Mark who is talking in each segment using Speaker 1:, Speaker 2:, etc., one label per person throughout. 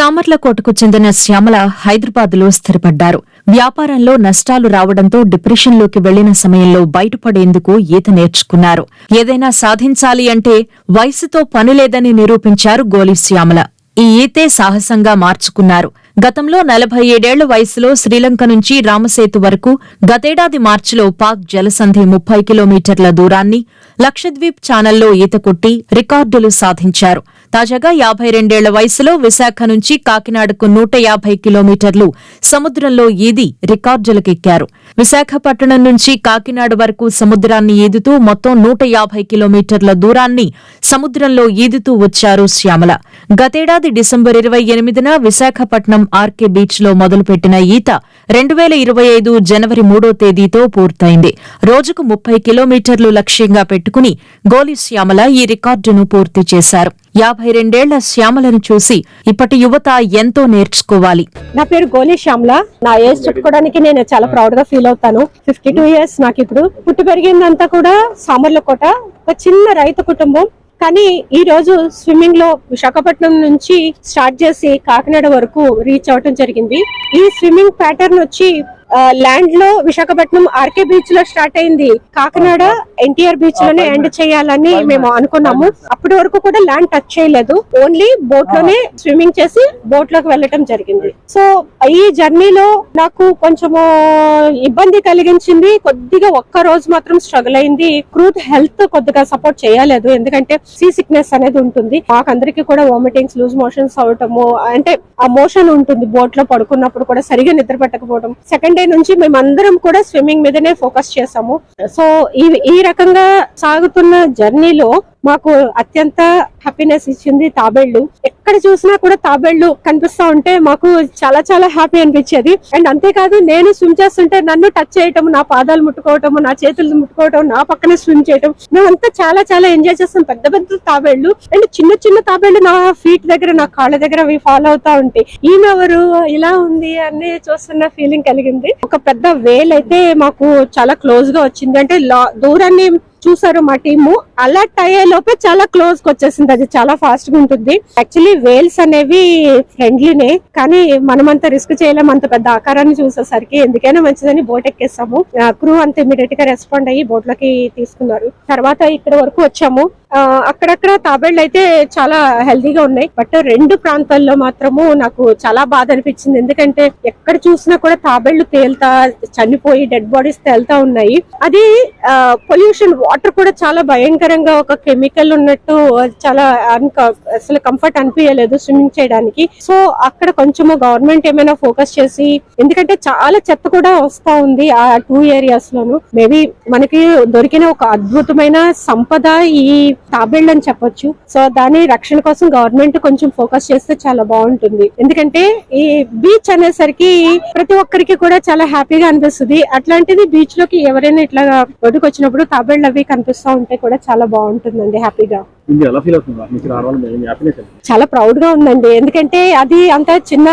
Speaker 1: సామర్లకోటకు చెందిన శ్యామల హైదరాబాద్లో స్థిరపడ్డారు. వ్యాపారంలో నష్టాలు రావడంతో డిప్రెషన్లోకి వెళ్ళిన సమయంలో బయటపడేందుకు ఈత నేర్చుకున్నారు. ఏదైనా సాధించాలి అంటే వయసుతో పనిలేదని నిరూపించారు గోలి శ్యామల. ఈ ఈతే సాహసంగా మార్చుకున్నారు. గతంలో నలభై ఏడేళ్ళ వయసులో శ్రీలంక నుంచి రామసేతు వరకు గతేడాది మార్చిలో పాక్ జలసంధి ముప్పై కిలోమీటర్ల దూరాన్ని లక్షద్వీప్ ఛానల్లో ఈత కొట్టి రికార్డులు సాధించారు. తాజాగా యాభై రెండేళ్ళ వయసులో విశాఖ నుంచి కాకినాడకు నూట యాభై కిలోమీటర్లు సముద్రంలో ఈది రికార్డులకెక్కారు. విశాఖపట్నం నుంచి కాకినాడ వరకు సముద్రాన్ని ఈదుతూ మొత్తం నూట యాభై కిలోమీటర్ల దూరాన్ని సముద్రంలో ఈదుతూ వచ్చారు శ్యామల. గతేడాది డిసెంబర్ ఇరవై ఎనిమిదిన విశాఖపట్నం ఆర్కే బీచ్లో మొదలుపెట్టిన ఈత రెండు వేల ఇరవై ఐదు జనవరి మూడో తేదీతో పూర్తయింది. రోజుకు ముప్పై కిలోమీటర్లు లక్ష్యంగా పెట్టుకుని గోలి శ్యామల ఈ రికార్డును పూర్తి చేశారు. యాభై రెండేళ్ళ శ్యామలను చూసి ఇప్పటి యువత ఎంతో నేర్చుకోవాలి.
Speaker 2: నా పేరు గోలి శ్యామల. నా ఏజ్ చెప్పుకోవడానికి నేను చాలా ప్రౌడ్గా ఫీల్ అవుతాను. ఫిఫ్టీ టూ ఇయర్స్ నాకు ఇప్పుడు. పుట్టి పెరిగిందంతా కూడా సామర్లకోట ఒక చిన్న రైతు కుటుంబం. కానీ ఈ రోజు స్విమ్మింగ్లో విశాఖపట్నం నుంచి స్టార్ట్ చేసి కాకినాడ వరకు రీచ్ అవటం జరిగింది. ఈ స్విమ్మింగ్ ప్యాటర్న్ వచ్చి ల్యాండ్లో విశాఖపట్నం ఆర్కే బీచ్లో స్టార్ట్ అయింది. కాకినాడ ఎన్టీఆర్ బీచ్లోనే ఎండ్ చేయాలని మేము అనుకున్నాము. అప్పటి వరకు కూడా ల్యాండ్ టచ్ చేయలేదు. ఓన్లీ బోట్లోనే స్విమ్మింగ్ చేసి బోట్లోకి వెళ్ళటం జరిగింది. సో ఈ జర్నీలో నాకు కొంచెము ఇబ్బంది కలిగించింది. కొద్దిగా ఒక్క రోజు మాత్రం స్ట్రగుల్ అయింది. క్రూత్ హెల్త్ కొద్దిగా సపోర్ట్ చేయలేదు. ఎందుకంటే సీ సిక్నెస్ అనేది ఉంటుంది. మాకందరికి కూడా వామిటింగ్స్ లూజ్ మోషన్స్ అవటము అంటే ఆ మోషన్ ఉంటుంది. బోట్లో పడుకున్నప్పుడు కూడా సరిగా నిద్ర పెట్టకపోవడం సెకండ్ డే నుంచి మేమందరం కూడా స్విమ్మింగ్ మీదనే ఫోకస్ చేసాము సో ఈ ఈ రకంగా సాగుతున్న జర్నీలో మాకు అత్యంత హ్యాపీనెస్ ఇచ్చింది తాబేళ్ళు. ఎక్కడ చూసినా కూడా తాబేళ్ళు కనిపిస్తా ఉంటే మాకు చాలా చాలా హ్యాపీ అనిపించేది. అండ్ అంతేకాదు నేను స్విమ్ చేస్తుంటే నన్ను టచ్ చేయటం నా పాదాలు ముట్టుకోవటం నా చేతులు ముట్టుకోవటం నా పక్కనే స్విమ్ చేయటం మేమంతా చాలా చాలా ఎంజాయ్ చేస్తాం. పెద్ద పెద్ద తాబేళ్ళు. అండ్ చిన్న చిన్న తాబేళ్ళు నా ఫీట్ దగ్గర నా కాళ్ళ దగ్గర అవి ఫాలో అవుతా ఉంటాయి. ఈమె ఎవరు? ఇలా ఉంది అని చూస్తున్న ఫీలింగ్ కలిగింది. ఒక పెద్ద వేల్ అయితే మాకు చాలా క్లోజ్గా వచ్చింది. అంటే దూరాన్ని చూసారు మా టీము. అలర్ట్ అయ్యే లోపే చాలా క్లోజ్కి వచ్చేసింది. అది చాలా ఫాస్ట్గా ఉంటుంది. యాక్చువల్లీ వేల్స్ అనేవి ఫ్రెండ్లీనే కానీ మనమంతా రిస్క్ చేయలేం. అంత పెద్ద ఆకారాన్ని చూసేసరికి ఎందుకైనా మంచిదని బోట్ ఎక్కేసాము. క్రూ అంత ఇమీడియట్గా రెస్పాండ్ అయ్యి బోట్లోకి తీసుకున్నారు. తర్వాత ఇక్కడ వరకు వచ్చాము. అక్కడక్కడ తాబేళ్ళు అయితే చాలా హెల్దీగా ఉన్నాయి. బట్ రెండు ప్రాంతాల్లో మాత్రము నాకు చాలా బాధ అనిపించింది. ఎందుకంటే ఎక్కడ చూసినా కూడా తాబేళ్ళు తేలుతా చనిపోయి డెడ్ బాడీస్ తేలుతా ఉన్నాయి. అది పొల్యూషన్ వాటర్ కూడా చాలా భయంకరంగా ఒక కెమికల్ ఉన్నట్టు చాలా అసలు కంఫర్ట్ అనిపించలేదు స్విమ్మింగ్ చేయడానికి. సో అక్కడ కొంచెము గవర్నమెంట్ ఏమైనా ఫోకస్ చేసి ఎందుకంటే చాలా చెత్త కూడా వస్తా ఉంది ఆ టూ ఏరియాస్ లోను. మేబీ మనకి దొరికిన ఒక అద్భుతమైన సంపద ఈ తాబేళ్ళు అని చెప్పొచ్చు. సో దాని రక్షణ కోసం గవర్నమెంట్ కొంచెం ఫోకస్ చేస్తే చాలా బాగుంటుంది. ఎందుకంటే ఈ బీచ్ అనేసరికి ప్రతి ఒక్కరికి కూడా చాలా హ్యాపీగా అనిపిస్తుంది. అట్లాంటిది బీచ్లోకి ఎవరైనా ఇట్లా ఒడ్డుకు వచ్చినప్పుడు తాబేళ్ళు అవి కనిపిస్తూ ఉంటే కూడా చాలా బాగుంటుందండి హ్యాపీగా.
Speaker 3: ఎలా ఫీల్ మీకు రావడం హ్యాపీనెస్
Speaker 2: చాలా ప్రౌడ్గా ఉందండి. ఎందుకంటే అది అంత చిన్న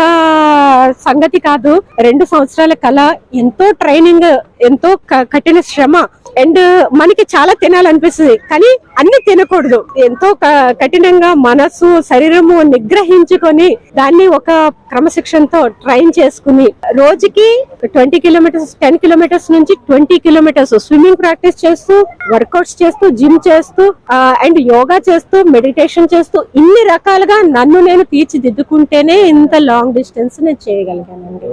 Speaker 2: సంగతి కాదు. రెండు సంవత్సరాల కళ ఎంతో ట్రైనింగ్ ఎంతో కఠిన శ్రమ. అండ్ మనకి చాలా తినాలనిపిస్తుంది. కానీ అన్ని తినకూడదు. ఎంతో కఠినంగా మనసు శరీరము నిగ్రహించుకొని దాన్ని ఒక క్రమశిక్షణతో ట్రైన్ చేసుకుని రోజుకి ట్వంటీ కిలోమీటర్స్ టెన్ కిలోమీటర్స్ నుంచి ట్వంటీ కిలోమీటర్స్ స్విమ్మింగ్ ప్రాక్టీస్ చేస్తూ వర్కౌట్స్ చేస్తూ జిమ్ చేస్తూ uh, అండ్ యోగా చేస్తూ మెడిటేషన్ చేస్తూ ఇన్ని రకాలుగా నన్ను నేను తీర్చిదిద్దుకుంటేనే ఇంత లాంగ్ డిస్టెన్స్ నేను చేయగలిగానండి.